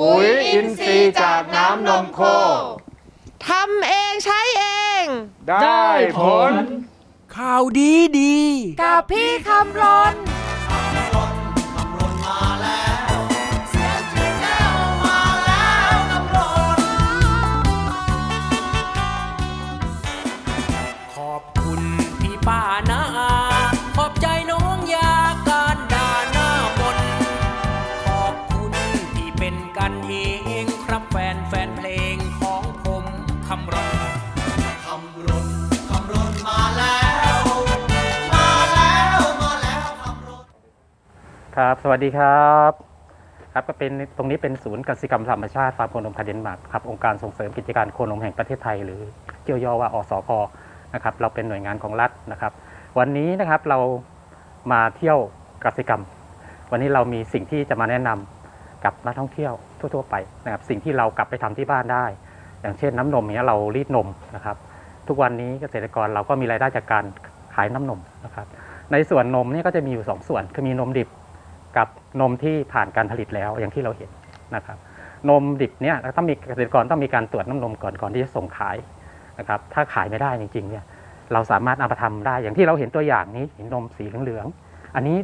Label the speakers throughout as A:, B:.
A: ปุ๋ยอินทรีย์จากน้ำนมโค
B: ทำเองใช้เอง
A: ได้ผล
C: ข่าวดีดี
B: กับพี่คำรน
C: ครับ
D: สวัสดีครับ ครับก็เป็นตรงนี้เป็นศูนย์กสิกรรมธรรมชาติฟาร์มโคนมคาเดนมาร์กครับองค์การส่งเสริมกิจการโคนมแห่งประเทศไทย หรือเกี่ยวย่อว่าอสพนะครับ เราเป็นหน่วยงานของรัฐนะครับ วันนี้นะครับเรามาเที่ยวกสิกรรม วันนี้เรามีสิ่งที่จะมาแนะนำกับนักท่องเที่ยวทั่ว ๆ ไปนะครับสิ่งที่เรากลับไปทำที่บ้านได้ อย่างเช่นน้ำนมเนี้ยเรารีดนมนะครับ ทุกวันนี้เกษตรกรเราก็มีรายได้จากการขายน้ำนมนะครับในส่วนนมเนี่ยก็จะมีอยู่สองส่วน คือมีนมดิบ กับนมที่ผ่านการผลิตแล้วอย่างที่เราเห็นนะครับ นมดิบเนี่ยต้องมีเกษตรกรต้องมีการตรวจน้ำนมก่อนก่อนที่จะส่งขายนะครับถ้าขายไม่ได้จริงๆเนี่ยเราสามารถเอามาทำได้อย่างที่เราเห็นตัวอย่างนี้เห็นนมสีเหลืองๆอันนี้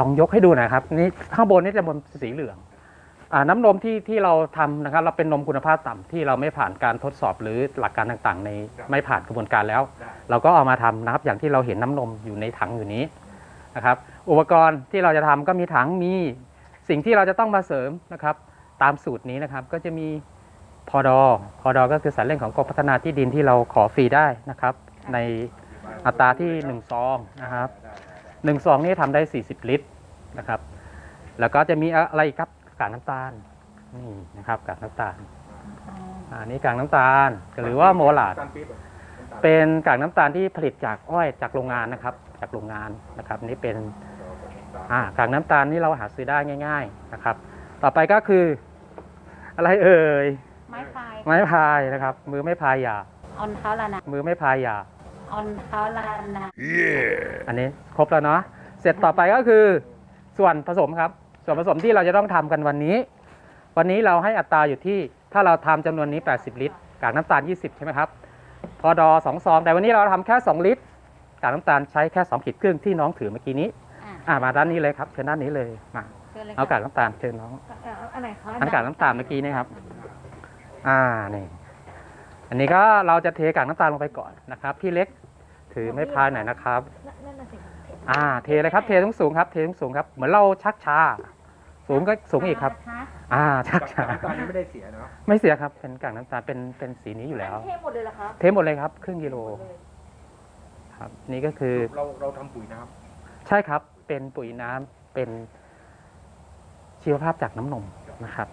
D: ลองยกให้ดูหนะครับนี่ข้างบนนี่จะนมสีเหลืองอน้ำนมที่ที่เราทำนะครับ เราเป็นนมคุณภาพต่ำที่เราไม่ผ่านการทดสอบหรือหลักการต่างๆ ในไม่ผ่านกระบวนการแล้ว เราก็เอามาทำนะครับอย่างที่เราเห็นน้ำนมอยู่ในถังอยู่นี้ นะครับอุปกรณ์ที่เราจะทำก็มีถังมีสิ่งที่เราจะต้องมาเสริมนะครับ ตามสูตรนี้นะครับก็จะมีพอดอพอดอก็คือสารเร่งของกรมพัฒนาที่ดินที่เราขอฟรีได้นะครับ ในอัตราที่1ซองนะครับ1ซองนี่ทำได้ 40 ลิตรนะครับ แล้วก็จะมีอะไรอีกครับกากน้ำตาลนี่นะครับกากน้ำตาลอ่านี่กากน้ำตาลหรือว่าโมลาดเป็นกากน้ำตาลที่ผลิตจากอ้อยจากโรงงานนะครับ จากโรงงานนะครับนี่เป็นอ่ากากน้ำตาลนี่เราหาซื้อได้ง่าย ๆนะครับ ต่อไปก็คือ อะไรเอ่ย
E: ไม้พาย
D: ไม้พายนะครับ มือไม่พายอย่า
E: ออนเท้าลานะ
D: มือไม่พายอย่า
E: ออนเท้าลานะ
D: อันนี้ครบแล้วเนาะเสร็จต่อไปก็คือส่วนผสมครับ ส่วนผสมที่เราจะต้องทำกันวันนี้ วันนี้เราให้อัตราอยู่ที่ถ้าเราทำจำนวนนี้ 80 ลิตรกากน้ำตาล 20 ใช่ไหมครับพอดอสองซองแต่วันนี้เราทำแค่ 2 ลิตร กากน้ำตาลใช้แค่2ขีดครึ่งที่น้องถือเมื่อกี้นี้
E: อะ
D: อ่ามาด้านนี้เลยครับเชิญด้านนี้เลยมา
E: เชิญเลย
D: เอา
E: ค่ะ
D: กากน้ำตาลเชิญน้อง
E: เอาอันไหนคะ
D: อันกากน้ำตาลเมื่อกี้นี่ครับ อ่านี่อันนี้ก็เราจะเทกากน้ำตาลลงไปก่อนนะครับ พี่เล็กถือไม้พายหน่อยนะครับ
E: นั่นน่ะสิ
D: อ่า เทเลยครับเทสูงสูงๆครับเทสูงสูงๆครับเหมือนเราชักชา สูงก็สูงอีกครับะอ่าชักชา
A: ตอนนี้ไม่ได้เสียเนาะ
D: ไม่เสียครับเป็นกากน้ำตาลเป็นเป็นสีนี้อยู่แล้ว
E: เทหมดเลยเหรอคะ
D: เทหมดเลยครับครึ่งกิโล ครับ นี่ก็คือ
A: เราเราทำปุ๋ยน้
D: ใช่ครับเป็นปุ๋ยน้ำเป็นชีวภาพจากน้ำนมนะครับ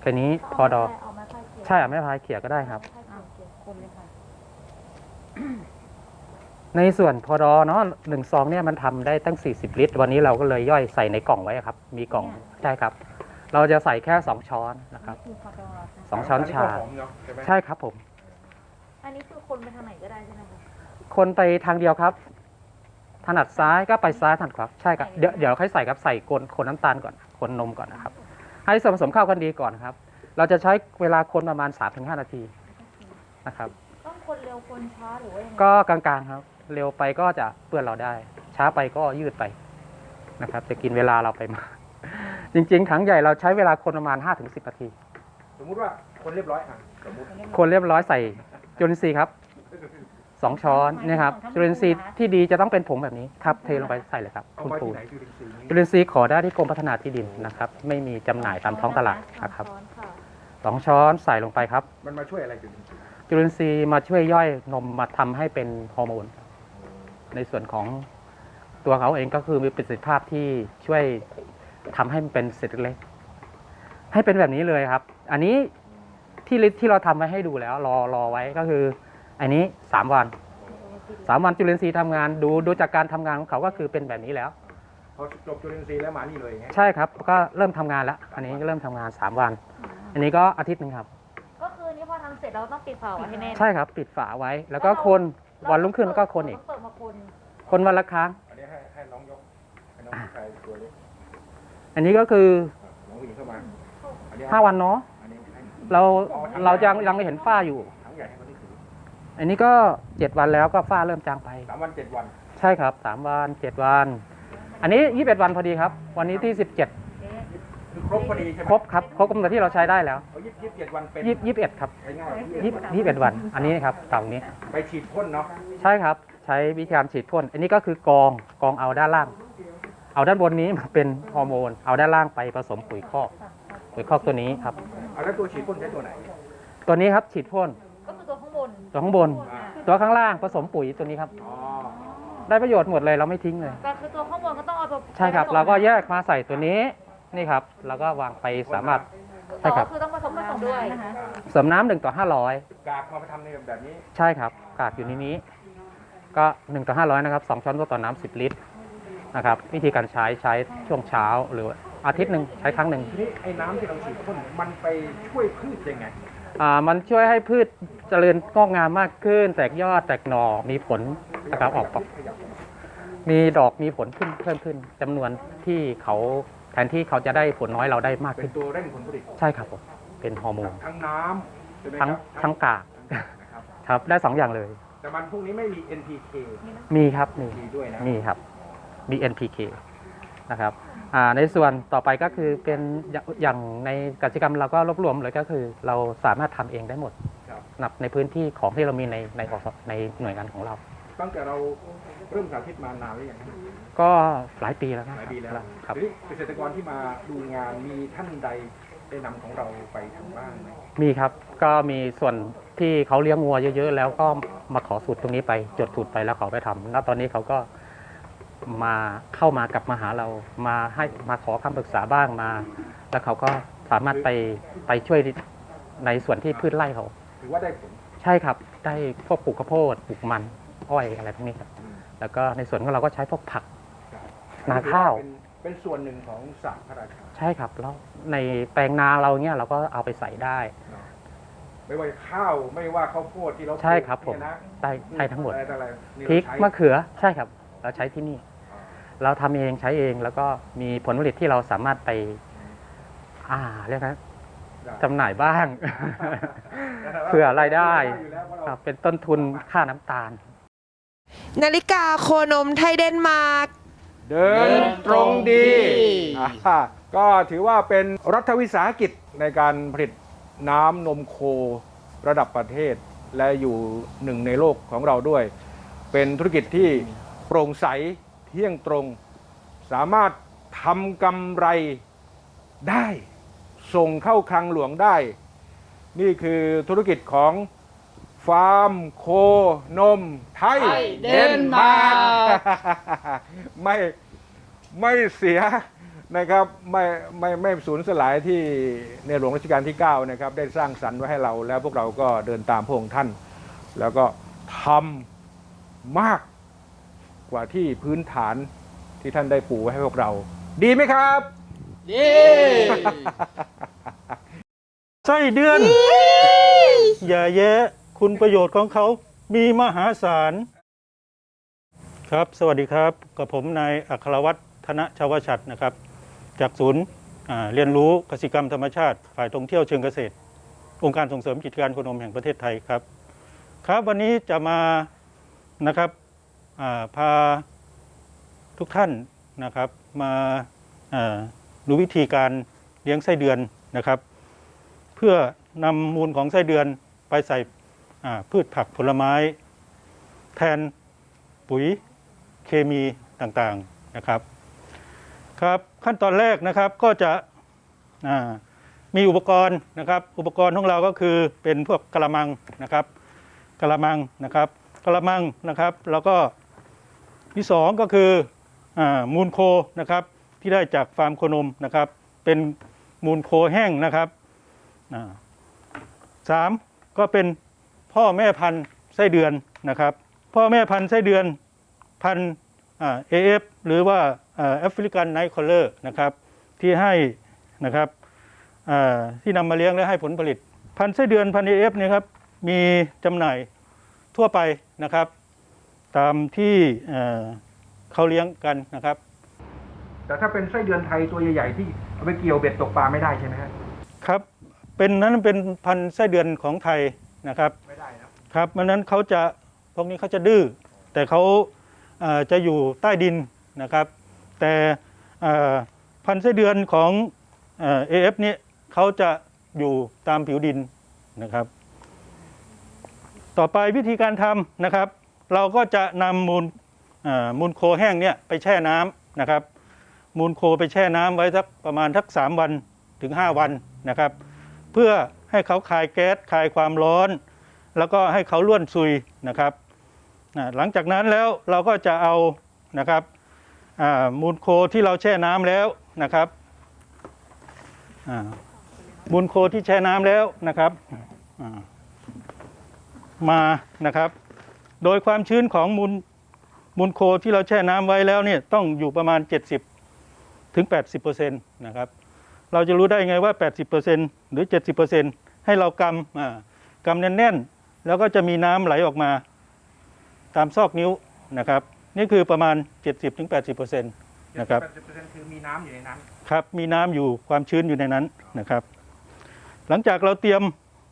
D: แค่นี้พอดอ
E: เอามาใส่เกี่ยว
D: ใช่อะไม่พายเขี่ยก็ได้ครับ
E: เอาเกี่ยวคนเลยค่ะ
D: ในส่วนพอดอเนาะหนึ่งซองเนี่ยมันทำได้ตั้ง 40 ลิตร วันนี้เราก็เลยย่อยใส่ในกล่องไว้ครับ มีกล่องใช่ครับ เราจะใส่แค่ 2 ช้อนนะครับ
E: คือพอดอค่ะ
D: สองช้อนชา
A: หอมเนาะใช่ไหม
D: ใช่ครับผม
E: อันนี้คือคนไปทางไหนก็ได้ใช่ไหมคะ
D: คนไปทางเดียวครับ ถนัดซ้ายก็ไปซ้ายถนัดขวาใช่ครับเดี๋ยวเดี๋ยวค่อยใส่ครับใส่คนคนน้ำตาลก่อนคนนมก่อนนะครับ ให้ส่วนผสมเข้ากันดีก่อนครับ เราจะใช้เวลาคนประมาณ 3-5 นาทีนะครับ
E: ต้องคนเร็วคนช้าหรือว่ายังไง
D: ก็กลางๆครับ เร็วไปก็จะเปื้อนเราได้ ช้าไปก็ยืดไปนะครับ จะกินเวลาเราไปมาจริงๆถังใหญ่เราใช้เวลาคนประมาณ 5-10 นาที
A: สมมุติว่าคนเรียบร้อยอะสมมุติ
D: คนเรียบร้อยใส่ จุลินทรีย์ครับสองช้อนนี่ครับจุลินทรีย์ที่ดีจะต้องเป็นผงแบบนี้ครับเทลงไปใส่เลยครับ
A: เอา
D: คุณ
A: ไว้
D: ปู
A: ที่ไหนคือสิ่งนี้
D: จุลินทรีย์ขอได้ที่กรมพัฒนาที่ดินนะครับ ไม่มีจำหน่ายตามท้องตลาดนะครับ
E: ช้อนค่ะ
D: สองช้อนใส่ลงไปครับ
A: มันมาช่วยอะไรจุดนี้
D: จุลินทรีย์มาช่วยย่อยนมมาทำให้เป็นฮอร์โมน ในส่วนของตัวเขาเองก็คือมีประสิทธิภาพที่ช่วยทำให้มันเป็นเศษเล็กๆให้เป็นแบบนี้เลยครับ อันนี้ ที่ลิที่เราทำไว้ให้ดูแล้ว รอรอไว้ก็คือ อันนี้สามวันสามวันจุลินทรีย์ทำงานดูดูจากการทำงานของเขาก็คือเป็นแบบนี้แล้ว
A: พอจบจุลินทรีย์แล้วมานี่เลยไง
D: ใช่ครับ ก็เริ่มทำงานแล้ว อันนี้ก็เริ่มทำงานสามวัน อันนี้ก็อาทิตย์หนึ่งครับ
E: ก็คือนี่พอทำเสร็จเราต้องปิดฝาไว้ให้แน่น
D: ใช่ครับ ปิดฝาไว้ แล้วก็คนวันรุ่งขึ้นก็คนอีก
E: เราต้องเปิดมาคน
D: คนวันละครั้ง
A: อันนี้ให้ให้น้องยกให้น้องผู้ชายตัวเล็ก
D: อันนี้ก็คือ
A: น้องผู้หญิงเข้ามาอันนี้
D: ห้าวันเนาะ
A: อันนี้ให้
D: เราเรายังยังไม่เห็นฝ้าอยู่
A: ถังใหญ่ให้คนที่ถือ
D: อันนี้ก็เจ็ดวันแล้วก็ฝ้าเริ่มจางไป
A: สามวันเจ็ดวัน
D: ใช่ครับสามวันเจ็ดวัน อันนี้ยี่สิบเอ็ดวันพอดีครับ วันนี้ที่สิบเจ็ด
A: คือครบพอดีใช่ไหม
D: ครบครับครบกำหนดที่เราใช้ได้แล้ว
A: เอายี่สิบยี่สิบเจ็ดวันเป็น
D: ยี่ยี่สิบเอ็ดครับ
A: ใช้ง่าย
D: ยี่ยี่สิบเอ็ดวัน อันนี้ครับเต่านี้
A: ไปฉีดพ่นเนาะ
D: ใช่ครับ ใช้วิธีการฉีดพ่นอันนี้ก็คือกองกองเอาด้านล่าง เอาด้านบนนี้มาเป็นฮอร์โมน เอาด้านล่างไปผสมปุ๋ยคอก ปุ๋ยคอกตัวนี้ครับ
A: เอาแล้วตัวฉีดพ่นใช้ตัวไหน
D: ตัวนี้ครับฉีดพ่น
E: ก็คือตัวข้างบน
D: ตัวข้างบน
A: อ่า
D: ตัวข้างล่างผสมปุ๋ยตัวนี้ครับ
A: อ๋อ
D: ได้ประโยชน์หมดเลยเราไม่ทิ้งเลย
E: ก็คือตัวข้างบนก็ต้องเอาตัว
D: ใช่ครับ เราก็แยกมาใส่ตัวนี้นี่ครับ แล้วก็วางไปสามารถ ใช่ครับ
E: อ๋อคือต้องผสมผสมด้วยนะคะ
D: เสริมน้ำหนึ่งต่อห้าร้อย
A: กากมาทำในแบบนี้
D: ใช่ครับกากอยู่ในนี้ ก็1ต่อ500นะครับ2ช้อนโต๊ะต่อน้ำ10ลิตรนะครับ วิธีการใช้ใช้ช่วงเช้าหรือ อาทิตย์หนึ่งใช้ครั้งหนึ่ง
A: ทีนี้ไอ้น้ำที่เราฉีดพ่นมันไปช่วยพืชยังไง
D: อ่ามันช่วยให้พืชเจริญงอกงามมากขึ้น แตกยอดแตกหน่อมีผลนะครับออกดอก
A: ขยับ
D: มีดอกมีผลขึ้นเพิ่มขึ้นจำนวนที่เขาแทนที่เขาจะได้ผลน้อยเราได้มาก
A: เป็
D: ขึ้
A: น
D: น
A: ตัวเร่งผลผลิต
D: ใช่ครับผมเป็นฮอร์โมน
A: ทั้งน้ำใช่ไหมค
D: ทั้ง
A: รับ
D: ทั้งกาก
A: นะครับ
D: ครับได้สองอย่างเลย
A: แต่มันพวกนี้ไม่มี NPK
D: มีครับมี
A: มีด้วยนะ
D: มีครับ มี NPK นะครับอ่า ในส่วนต่อไปก็คือเป็นอย่างอย่างในกิจกรรมเราก็รวบรวมเลยก็คือ เราสามารถทำเองได้หมด
A: ครับ
D: นับในพื้นที่ของที่เรามีในในอสในหน่วยงานของเรา
A: ตั้งแต่เราเริ่มสาธิตมานานหรือยัง
D: ก็หลายปีแล้วนะ
A: หลายปีแล้ว
D: ครับ
A: ทีนี้เกษตรกรที่มาดูงานมีท่านใดได้นำของเราไปทำบ้างไหม
D: มีครับก็มีส่วนที่เขาเลี้ยงวัวเยอะ ๆ แล้วก็มาขอสูตรตรงนี้ไปจดสูตรไปแล้วเขาไปทำแล้วตอนนี้เขาก็ มาเข้ามากลับมาหาเรามาให้มาขอคำปรึกษาบ้างมา แล้วเขาก็สามารถไปไปช่วยในส่วนที่พืชไร่เขา
A: ถือว่าได้ผล
D: ใช่ครับ ได้พวกปลูกข้าวโพดปลูกมันอ้อยอะไรพวกนี้ครับ แล้วก็ในส่วนของเราก็ใช้พวกผัก นาข้าว
A: เป็นเป็นส่วนหนึ่งของศาสตร์พระราชา
D: ใช่ครับแล้วในแปลงนาเราเนี่ยเราก็เอาไปใส่ได้
A: ไม่ว่าข้าวไม่ว่าข้าวโพดที่เรา
D: ใช่ครับผม
A: เนี่ยนะ
D: ได้ใช้ทั้งหมด
A: อะไรต่ออะไรนี่
D: พริก
A: เาใช้
D: มะเขือใช่ครับ เราใช้ที่นี่ เราทำเองใช้เองแล้วก็มีผลผลิตที่เราสามารถไป อ่าเรียกนะ
A: ได้
D: จำหน่ายบ้างเผื่อรายได้
A: อยู่แล้วเพราะ
D: ค
A: เรา
D: รับเป็นต้นทุนค่าน้ำตาล
B: นาฬิกาโคนมไทยเดนมาร์ก
A: เดินตรงดีอ่าก็ถือว่าเป็นรัฐวิสาหกิจในการผลิตน้ำนมโคระดับประเทศ และอยู่หนึ่งในโลกของเราด้วย เป็นธุรกิจที่ โปร่งใสเที่ยงตรง สามารถทำกำไรได้ ส่งเข้าคลังหลวงได้ นี่คือธุรกิจของฟาร์มโคนมไทย
F: เดนมาร์ก
A: ไม่ไม่เสียนะครับไม่ไม่ไม่สูญสลายที่ในหลวงรัชกาลที่ 9 นะครับ ได้สร้างสรรค์ไว้ให้เราแล้วพวกเราก็เดินตามพระองค์ท่าน แล้วก็ทำมาก กว่าที่พื้นฐานที่ท่านได้ปูไว้ให้พวกเรา ดีไหมครับ
F: เย้
G: ไส้เดือน อย่าแย้คุณประโยชน์ของเขามีมหาศาล ครับ สวัสดีครับ กับผมนายอัครวัฒน์ธนชาวชัดนะครับ จากศูนย์อ่าเรียนรู้กสิกรรมธรรมชาติ ฝ่ายท่องเที่ยวเชิงเกษตร องค์การส่งเสริมกิจการโคนมแห่งประเทศไทยครับ ครับวันนี้จะมานะครับอ่า พาทุกท่านนะครับมาาดูวิธีการเลี้ยงไส้เดือนนะครับ เพื่อนำมูลของไส้เดือนไปใส่พืชผักผลไม้ แทนปุ๋ยเคมีต่างๆนะครับครับขั้นตอนแรกนะครับก็จะมีอุปกรณ์นะครับ อุปกรณ์ของเราก็คือเป็นพวกกระมังนะครับกระมังนะครับกระมังนะครับ แล้วก็ ที่สองก็คืออมูลโคนะครับที่ได้จากฟาร์มโคนมนะครับ เป็นมูลโคแห้งนะครับสามก็เป็นพ่อแม่พันธุ์ไส้เดือนนะครับ พ่อแม่พันธุ์ไส้เดือนพันธุ์เอฟหรือว่าแอฟริกันไนท์คอลเลอร์นะครับที่ให้นะครับที่นำมาเลี้ยงและให้ผลผลิต พันธุ์ไส้เดือนพันธุ์เอฟเนี่ยครับมีจำหน่ายทั่วไปนะครับ ตามที่เอ่อเขาเลี้ยงกันนะครับ
A: แต่ถ้าเป็นไส้เดือนไทยตัวใหญ่ๆที่เอาไปเกี่ยวเบ็ดตกปลาไม่ได้ใช่ไหมฮะ
G: ครับเป็นนั้นเป็นพันธุ์ไส้เดือนของไทยนะครับ
A: ไม่ได้นะครับ
G: เพราะฉะนั้นเขาจะพวกนี้เขาจะดื้อแต่เขาเอ่อจะอยู่ใต้ดินนะครับ แต่เอ่อพันธุ์ไส้เดือนของเอ่อ AF นี่เขาจะอยู่ตามผิวดินนะครับ ต่อไปวิธีการทำนะครับ เราก็จะนำมูลมูลโคแห้งเนี่ยไปแช่น้ำนะครับ มูลโคไปแช่น้ำไว้สักประมาณทักสามวันถึง 5 วันนะครับ เพื่อให้เขาคายแก๊สคายความร้อน แล้วก็ให้เขาล้วนซุยนะครับหลังจากนั้นแล้วเราก็จะเอานะครับมูลโคที่เราแช่น้ำแล้วนะครับมูลโคที่แช่น้ำแล้วนะครับมานะครับ โดยความชื้นของมูลมูลโคที่เราแช่น้ำไว้แล้วเนี่ยต้องอยู่ประมาณ 70ถึง80%นะครับเราจะรู้ได้ไงว่า 80%หรือ 70%ให้เรากำอ่ากำแน่นๆ แล้วก็จะมีน้ำไหลออกมา ตามซอกนิ้วนะครับ นี่คือประมาณ 70-80%นะครับ
A: 80%คือมีน้ำอยู่ในนั้น
G: ครับ มีน้ำอยู่ความชื้นอยู่ในนั้นนะครับ หลังจากเราเตรียม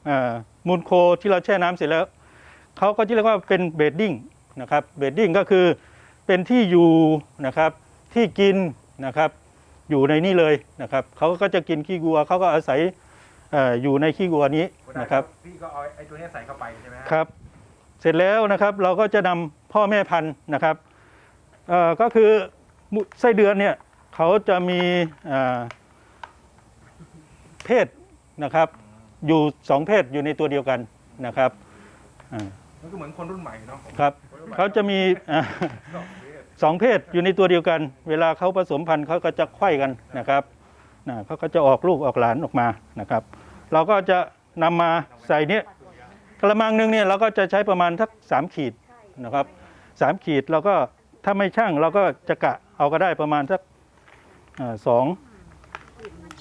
G: อ่ามูลโคที่เราแช่น้ำเสร็จแล้ว เขาก็จะเรียกว่าเป็นเบดดิ้งนะครับเบดดิ้งก็คือเป็นที่อยู่นะครับที่กินนะครับอยู่ในนี่เลยนะครับเขาก็จะกินขี้วัวเขาก็อาศัยเอออยู่ในขี้วัวนี้นะครับ
A: พี่ก็เอาไอ้ตัวนี้ใส่เข้าไปใช่ไหมฮะ
G: ครับ เสร็จแล้วนะครับเราก็จะนำพ่อแม่พันธุ์นะครับเอ่อก็คือมุไส้เดือนเนี่ยเขาจะมีเอ่อเพศนะครับอยู่สองเพศอยู่ในตัวเดียวกันนะครับอ่า
A: มันก็เหมือนคนรุ่นใหม่เนาะ
G: ครับเขาจะมีอ่าสองเพศอยู่ในตัวเดียวกัน เวลาเขาผสมพันธุ์เขาก็จะไขว้กันนะครับนะเขาก็จะออกลูกออกหลานออกมานะครับ เราก็จะนำมาใส่เนี้ยกระมังหนึ่งเนี่ยเราก็จะใช้ประมาณทักสามขีดนะครับสามขีดเราก็ถ้าไม่ช่างเราก็จะกะเอาก็ได้ประมาณสักเอ่อสอง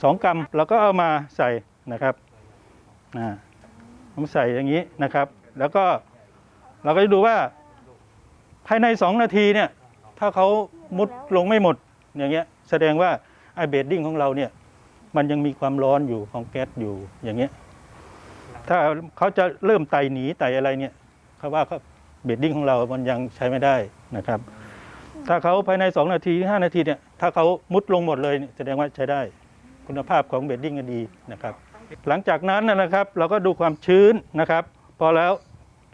G: สองกรัมเราก็เอามาใส่นะครับอ่าผมใส่อย่างนี้นะครับ แล้วก็ เราก็จะดูว่าภายในสองนาทีเนี่ยถ้าเขามุดลงไม่หมดอย่างเงี้ยแสดงว่าไอเบดดิ้งของเราเนี่ยมันยังมีความร้อนอยู่ของแก๊สอยู่อย่างเงี้ยถ้าเขาจะเริ่มไต่หนีไต่อะไรเนี่ยเขาว่าเขาเบดดิ้งของเรา มันยังใช้ไม่ได้นะครับ ถ้าเขาภายใน 2 นาที5นาทีเนี่ยถ้าเขามุดลงหมดเลยแสดงว่าใช้ได้ คุณภาพของเบดดิ้งก็ดีนะครับ หลังจากนั้นนะครับเราก็ดูความชื้นนะครับ พอแล้ว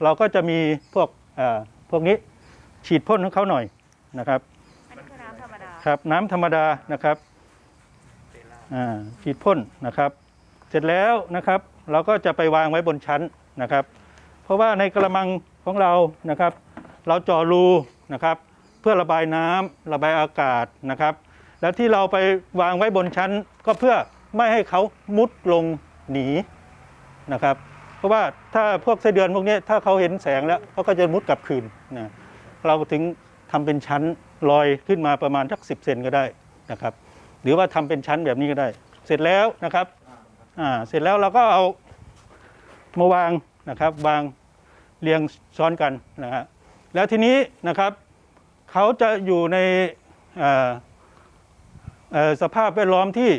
G: เราก็จะมีพวกอ่าพวกนี้ฉีดพ่นให้เขาหน่อยนะครับ
E: อันนี้คือน้ำธรรมดา
G: ครับน้ำธรรมดานะครับอ่าฉีดพ่นนะครับ เสร็จแล้วนะครับ เราก็จะไปวางไว้บนชั้นนะครับ เพราะว่าในกระมังของเรานะครับ เราเจาะรูนะครับ เพื่อระบายน้ำระบายอากาศนะครับ แล้วที่เราไปวางไว้บนชั้นก็เพื่อไม่ให้เขามุดลงหนีนะครับ เพราะว่าถ้าพวกไส้เดือนพวกนี้ถ้าเขาเห็นแสงแล้วเขาก็จะมุดกลับคืนนะเราถึงทำเป็นชั้นลอยขึ้นมาประมาณสักสิบเซนก็ได้นะครับหรือว่าทำเป็นชั้นแบบนี้ก็ได้ เสร็จแล้วนะครับอ่าเสร็จแล้วเราก็เอามาวางนะครับวางเรียงซ้อนกันนะฮะแล้วทีนี้นะครับเขาจะอยู่ในสภาพแวดล้อมที่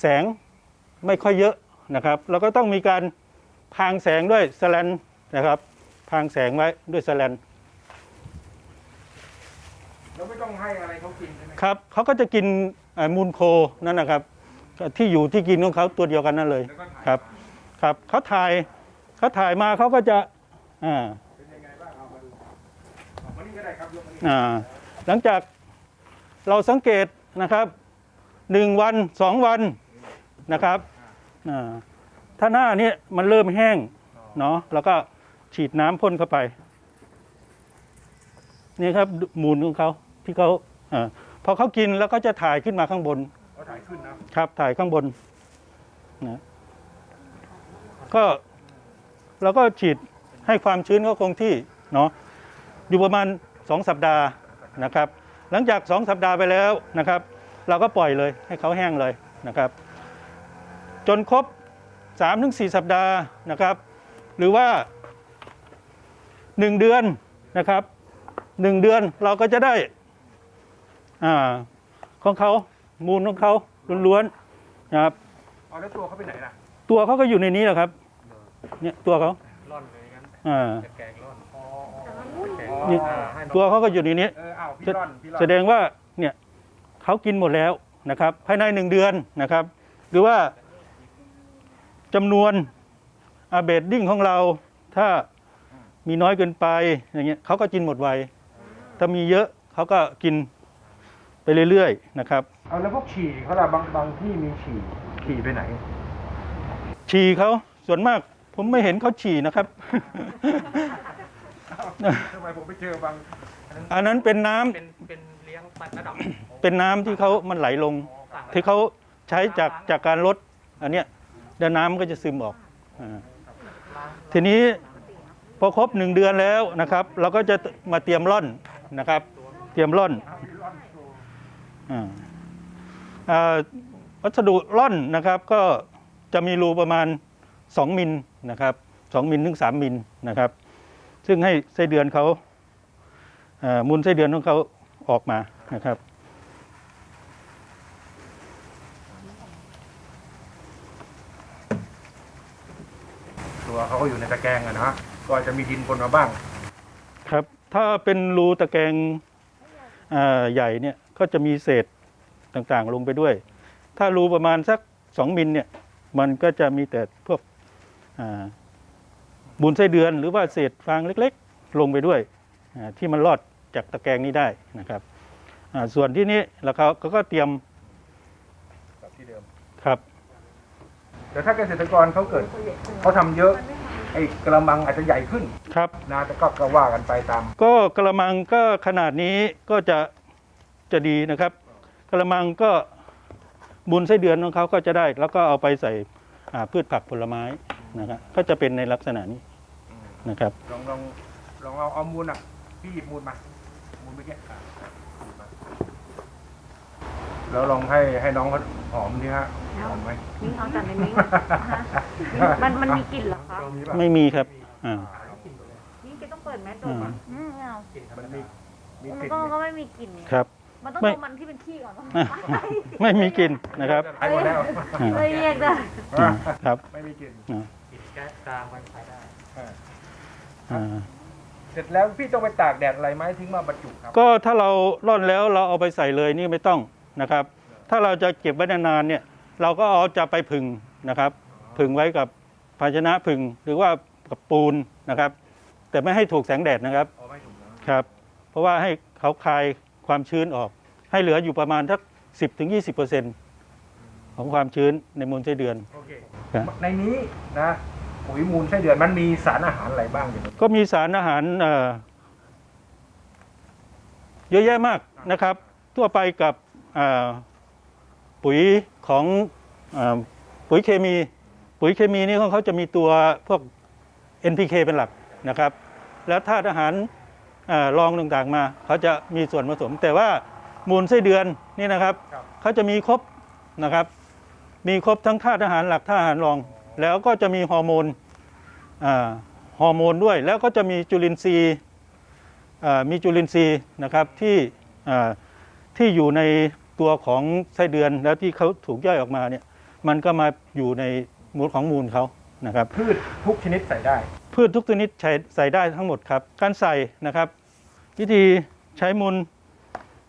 G: แสงไม่ค่อยเยอะนะครับเราก็ต้องมีการ พรางแสงด้วยสแลนนะครับพรางแสงไว้ด้วยสแลน
A: เราไม่ต้องให้อะไรเขากินใช่ไหม
G: ครับเขาก็จะกินเอ่อมูลโคนั่นนะครับก็ที่อยู่ที่กินของเขาตัวเดียวกันนั่นเลย
A: แล้วก็ถ่าย
G: ครับ ครับเขาถ่ายเขาถ่ายมาเขาก็จะอ่า
A: เป็นยังไงบ้างเอามาดูเอามานี่ก็ได้ครับยกมานี่
G: อ่าหลังจากเราสังเกตนะครับหนึ่งวันสองวันนะครับอ่า ถ้าหน้านี้มันเริ่มแห้งเนาะแล้วก็ฉีดน้ำพ่นเข้าไป นี่ครับมูลของเขาที่เขาอาพอเขากินแล้วก็จะถ่ายขึ้นมาข้างบน
A: เขาถ่ายขึ้นนะครับ
G: ถ่ายข้างบนนะก็เราก็ฉีดให้ความชื้นเขาคงที่เนาะอยู่ประมาณ 2 สัปดาห์นะครับ หลังจาก 2 สัปดาห์ไปแล้วนะครับ เราก็ปล่อยเลยให้เขาแห้งเลยนะครับ จนครบ 3-4 สัปดาห์นะครับ หรือว่า 1 เดือนนะครับ1เดือนเราก็จะได้อ่าของเขามูลของเขาล้วนๆนะครับ
A: เอาแล้วตัวเขาไปไหนล่ะ
G: ตัวเขาก็อยู่ในนี้แหละครับเนี่ยตัวเขา
A: ร่อนเลยงั้น
G: อ่า
A: แกงร่อนอ๋อ
G: นี่ตัวเขาก็อยู่ในนี้
A: เอออ้าวพี่ร่อนพี่ร่อน
G: แสดงว่าเนี่ยเขากินหมดแล้วนะครับ ภายในหนึ่งเดือนนะครับ หรือว่า จำนวนอาเบดดิ้งของเรา ถ้ามีน้อยเกินไปอย่างเงี้ยเขาก็กินหมดไวถ้ามีเยอะเขาก็กินไปเรื่อยๆนะครับ
A: เอาแล้วพวกฉี่เขาล่ะบางบางที่มีฉี่ฉี่ไปไหน
G: ฉี่เขาส่วนมาก ผมไม่เห็นเขาฉี่นะครับ
A: ทำไมผมไปเจอบาง
G: อันนั้นเป็นน้ำ
D: เป็นเป็นเลี้ยงปัดระดับ
G: เป็นน้ำที่เขามันไหลลง ที่เขาใช้จากจากการลดอันเนี้ย แล้วน้ำก็จะซึมออกอทีนี้พอครบหนึ่งเดือนแล้วนะครับ เราก็จะมาเตรียมร่อนนะครับ เตรียมร่อนอ่าอ่าวัสดุร่อนนะครับ ก็จะมีรูประมาณ 2 มิลนะครับ2มิลถึง3มิลนะครับ ซึ่งให้ไส้เดือนเขาอ่ามูลไส้เดือนของเขาออกมานะครับ
A: ตัวเขาก็อยู่ในตะแกรงอะนะก็อาจจะมีดินปนมาบ้าง
G: ครับ ถ้าเป็นรูตะแกรงอ่าใหญ่เนี่ยก็จะมีเศษต่างๆลงไปด้วย ถ้ารูประมาณสักสองมิลเนี่ยมันก็จะมีแต่พวกอ่าบุญไส้เดือนหรือว่าเศษฟางเล็กๆ ลงไปด้วยอ่าที่มันรอดจากตะแกรงนี้ได้นะครับอ่าส่วนที่นี้แล้วเขาเขาก็เตรียม
A: แบบที่เดิม
G: ครับ
A: แต่ถ้าเกษตรกรเขาเกิดเขาทำเยอะไอ้กระมังอาจจะใหญ่ขึ้น
G: ครับ
A: นะแต่ก็ก็ว่ากันไปตาม
G: ก็กระมังก็ขนาดนี้ก็จะจะดีนะครับ กระมังก็บุญไส้เดือนของเขาก็จะได้ แล้วก็เอาไปใส่อ่าพืชผักผลไม้นะครับก็จะเป็นในลักษณะนี้นะครับ
A: ลองลองลองเอาเอามูลอะ พี่หยิบมูลมามูลเมื่อกี้อะหยิบมาแล้วลองให้ให้น้องเขาหอมดิฮะ หอมไหม
E: มิ้งเอาจากในมิ้งมันมันมีกลิ่นเหรอคะ
G: ไม่มีครับอ่า
E: มิ้งแกต้องเปิดแมสดมอะอืมไม่เอา
A: มันมีมี
E: มัน
A: กลิ่น
E: ก็ก็ไม่มีกลิ่นไง
G: ครับ
E: มันต้อง
G: ไม่
E: ดมมันที่เป็นขี้ก่อน
G: อะไม่มีกลิ่นนะครับ
A: หายหมดแล้ว
G: อ่า
E: เอ้ยแยกได้
G: อ่าครับ
A: ไม่มีกลิ่น
G: อ่า
D: กินแก๊สกลางมันใช้ได้
A: อ่า
G: อ่า
A: เสร็จแล้วพี่ต้องไปตากแดดอะไรไหมถึงมาบรรจุครับ
G: ก็ถ้าเราร่อนแล้วเราเอาไปใส่เลยนี่ไม่ต้องนะครับ ถ้าเราจะเก็บไว้นานๆเนี่ย เราก็เอาจะไปผึ่งนะครับ ผึ่งไว้กับภาชนะผึ่งหรือว่ากับปูนนะครับ แต่ไม่ให้ถูกแสงแดดนะครับ
A: เอาไม่ถูกนะ
G: ครับ เพราะว่าให้เขาคายความชื้นออก ให้เหลืออยู่ประมาณสัก10ถึง20ของความชื้นในมูลไส้เดือน
A: โอเค
G: ครับ
A: ในนี้นะปุ๋ยมูลไส้เดือนมันมีสารอาหารอะไรบ้างอยู่ใน
G: ก็มีสารอาหารเอ่อเยอะแยะมากนะครับ ทั่วไปกับเอ่อ ปุ๋ยของเอ่อปุ๋ยเคมี ปุ๋ยเคมีนี่ของเขาจะมีตัวพวก NPK เป็นหลักนะครับ แล้วธาตุอาหารเออรองต่างๆมาเขาจะมีส่วนผสม แต่ว่ามูลไส้เดือนนี่นะครับเขาจะมีครบนะครับ มีครบทั้งธาตุอาหารหลักธาตุอาหารรอง แล้วก็จะมีฮอร์โมนอ่าฮอร์โมนด้วย แล้วก็จะมีจุลินทรีย์อ่ามีจุลินทรีย์นะครับที่อ่าที่อยู่ใน ตัวของไส้เดือนแล้วที่เขาถูกย่อยออกมาเนี่ยมันก็มาอยู่ในมูลของมูลเขานะครับ
A: พืชทุกชนิดใส่ได้
G: พืชทุกชนิดใช้ใส่ได้ทั้งหมดครับ การใส่นะครับ วิธีใช้มูล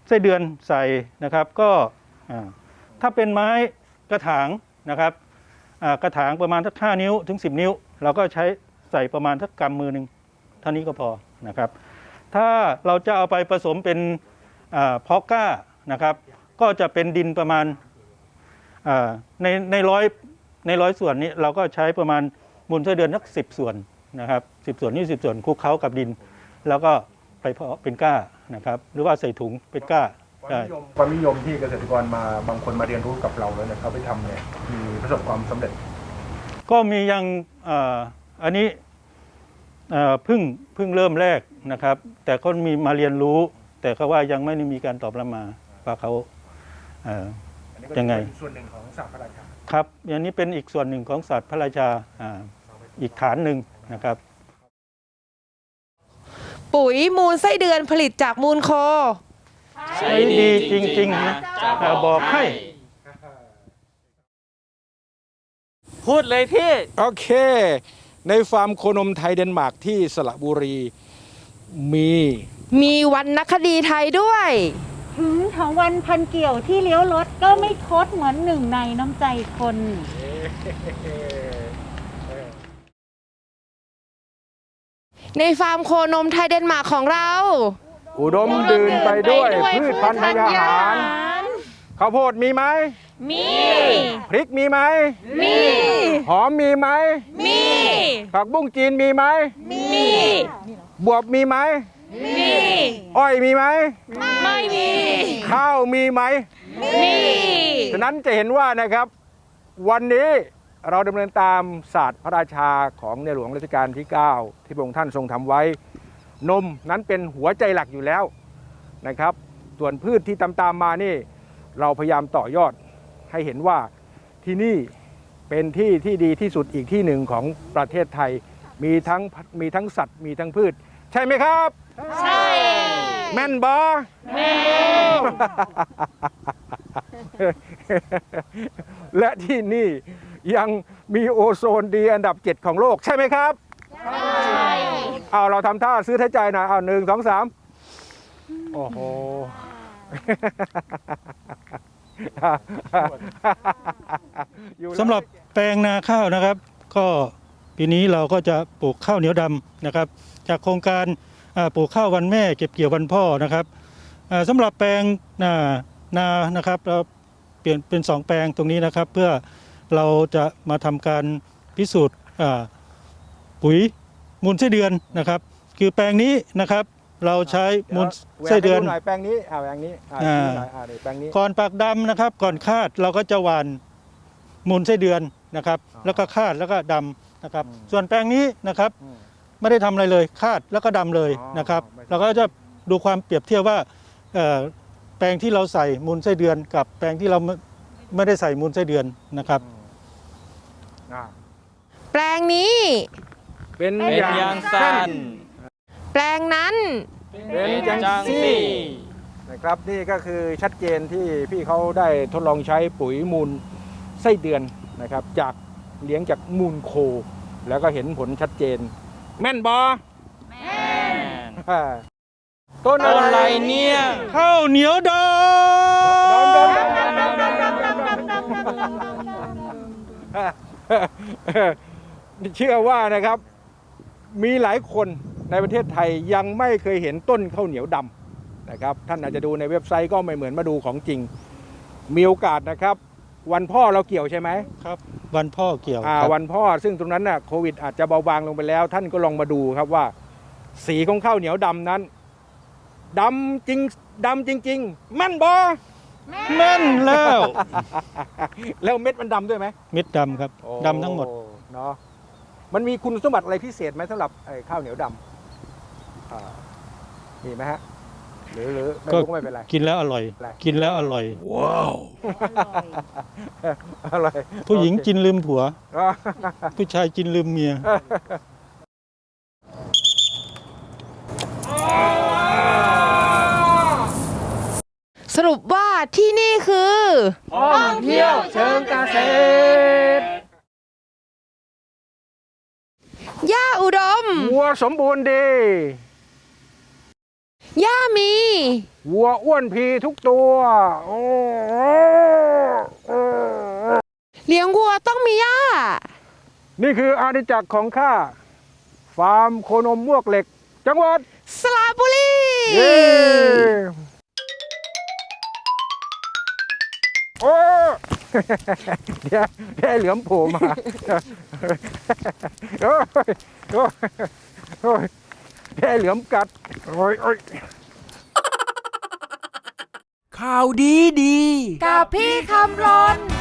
G: ไส้เดือนใส่นะครับ ก็อ่าถ้าเป็นไม้กระถางนะครับอ่ากระถางประมาณสัก5นิ้วถึง 10 นิ้ว เราก็ใช้ใส่ประมาณสักกำมือหนึ่งเท่านี้ก็พอนะครับ ถ้าเราจะเอาไปผสมเป็นอ่าเพาะกล้านะครับ ก็จะเป็นดินประมาณอ่าในในร้อยในร้อยส่วนนี้เราก็ใช้ประมาณมูลไส้เดือนสักสิบส่วนนะครับสิบส่วนนี่สิบส่วนคลุกเคล้ากับดิน แล้วก็ไปเพาะเป็นกล้านะครับ หรือว่าใส่ถุงเป็นกล้า
A: ความ
G: ได้
A: นิยมความนิยมที่เกษตรกรมาบางคนมาเรียนรู้กับเราแล้วเนี่ยเขาไปทำเนี่ยมีประสบความสำเร็จ
G: ก็มียังเอ่ออันนี้เอ่อเพิ่งเพิ่งเริ่มแรกนะครับ แต่ก็มีมาเรียนรู้ แต่เขาว่ายังไม่ได้มีการตอบรับมาว่าเขา เอ่อ
A: อันนี้ก็
G: ยังไง
A: เป็นส่วนหนึ่งของสัพพะราชา
G: ครับอย่างนี้เป็นอีกส่วนหนึ่งของศาสตร์พระราชาอ่าอีกฐานหนึ่งนะครับ
B: ปุ๋ยมูลไส้เดือนผลิตจากมูลโค
G: ใช้ดีจริงๆนะอ่าบอกให้
F: พูดเลยพี่
A: โอเค ในฟาร์มโคนมไทยเดนมาร์กที่สระบุรีมี
B: มีวรรณคดีไทยด้วย
E: ถึงของวันพันเกี่ยวที่เลี้ยวรถก็ไม่คดเหมือนหนึ่งในน้ำใจคน
B: ในฟาร์มโคนมไทยเดนมาร์กของเรา
A: อุดมดื่นไปด้วยพืชพันธุ์ธัญญาหารข้าวโพดมีไหม
B: มี
A: พริกมีไหม
B: มี
A: หอมมีไหม
B: มี
A: ผักบุ้งจีนมีไหม
B: มี
A: บวบมีไหม
B: มี
A: อ้อยมีไหม
B: ไม่มี
A: ข้าวมีไหม
B: มี
A: ฉะนั้นจะเห็นว่านะครับ วันนี้เราดำเนินตามศาสตร์พระราชาของในหลวงรัชกาลที่ 9 ที่พระองค์ท่านทรงทำไว้ นมนั้นเป็นหัวใจหลักอยู่แล้วนะครับ ส่วนพืชที่ตามตามๆมานี่ เราพยายามต่อยอดให้เห็นว่าที่นี่เป็นที่ที่ดีที่สุดอีกที่หนึ่งของประเทศไทย มีทั้งมีทั้งสัตว์ มีทั้งพืช ใช่ไหมครับ
B: ใช่
A: แม่นบอ
B: แม่
A: และที่นี่ยังมีโอโซนดีอันดับ 7 ของโลกใช่ไหมครับ
B: ใช่
A: เอาเราทำท่าซื้อท้ายใจหนะเอาหนึ่งสองสามโอ้โห อยู่แล้ว
G: สำหรับแปลงนาข้าวนะครับ ก็ปีนี้เราก็จะปลูกข้าวเหนียวดำนะครับ จากโครงการอ่าปลูกข้าววันแม่เก็บเกี่ยววันพ่อนะครับอ่าสำหรับแปลงนานานะครับเราเปลี่ยนเป็นสองแปลงตรงนี้นะครับ เพื่อเราจะมาทำการพิสูจน์อ่าปุ๋ยมูลไส้เดือนนะครับ คือแปลงนี้นะครับเราใช้มูลไส้เดือน
A: แหวกให้หน่อยแปลงนี้อ่าแปลงนี้อ่า
G: อ่า
A: ชี้หน่อยอ่าเดี๋ยวแปลงนี้
G: ก่อนปากดำนะครับ ก่อนคาดเราก็จะหว่านมูลไส้เดือนนะครับ
A: อ๋อ
G: แล้วก็คาดแล้วก็ดำนะครับ
A: อืม
G: ส่วนแปลงนี้นะครับ
A: อืม
G: ไม่ได้ทำอะไรเลยคาดแล้วก็ดำเลย
A: อ๋อ
G: นะครับ
A: ไม่
G: เราก็จะดูความเปรียบเทียบว่าเอ่อแปลงที่เราใส่มูลไส้เดือน กับแปลงที่เราไม่ไม่ได้ใส่มูลไส้เดือนนะครับ
A: อ่า
B: แปลงนี้
A: เป็น
F: เป็น
A: อย่าง
F: ยาง
A: สั้
F: สั้
A: น
F: น
B: แปลงนั้น
A: เป็นจัง
F: จัง
A: ซี่
F: ซี่
A: นะครับนี่ก็คือชัดเจนที่พี่เขาได้ทดลองใช้ปุ๋ยมูลไส้เดือนนะครับ จากเลี้ยงจากมูลโค แล้วก็เห็นผลชัดเจน แม่นบอต้นอะ
F: ไรเนี่ย
G: ข้าวเหนียวด
A: องเชื่อว่านะครับ มีหลายคนในประเทศไทยยังไม่เคยเห็นต้นข้าวเหนียวดำนะครับ ท่านอาจจะดูในเว็บไซต์ก็ไม่เหมือนมาดูของจริง มีโอกาสนะครับ วันพ่อเราเกี่ยวใช่ไหมำ
G: ครับ วันพ่อเกี่ยว
A: อ่า
G: ครับ
A: วันพ่อซึ่งตรงนั้นน่ะโควิดอาจจะเบาบางลงไปแล้ว ท่านก็ลองมาดูครับว่า สีของข้าวเหนียวดำนั้นดำจริงดำจริงๆแม่นบอ
G: แม่นแล้ว
A: แล้วเม็ดมันดำด้วยไหม
G: เม็ดดำครับดำทั้งหมด
A: โอ้เนาะมันมีคุณสมบัติอะไรพิเศษไหมสำหรับไอ้ข้าวเหนียวดำอ่ามีไหมฮะ หรือหรือไม่
G: ก็
A: รู้ก็ไม่เป็นไร
G: กินแล้วอร่อย
A: อะไร
G: กินแล้วอร่อย
A: อะไร
G: ผู้หญิง
A: โอเค
G: กินลืมผัว
A: อ่า
G: ผู้ชายกินลืมเมีย
B: สรุปว่าที่นี่คือ
F: ท่องเที่ยวเชิงเกษ ตร
B: หญ้าอุดม
A: วัวสมบูรณ์ดี
B: หญ้ามี
A: วัวอ้วนพีทุกตัวโอ้โอ้
B: เลี้ยงวัวต้องมีหญ้า
A: นี่คืออาณาจักรของข้า ฟาร์มโคนมมวกเหล็ก จังหวัด
B: สระบุรี
A: เย้โอ้เดี๋ยวเดี๋ยวไอ้เหลือมโผล่มาโอ้ยโอ้ยโอ้ย เดี๋ยวไอ้เหลือมกัด โอ้ยโอ้ย
C: ข่าวดีดี
B: กับพี่คำรน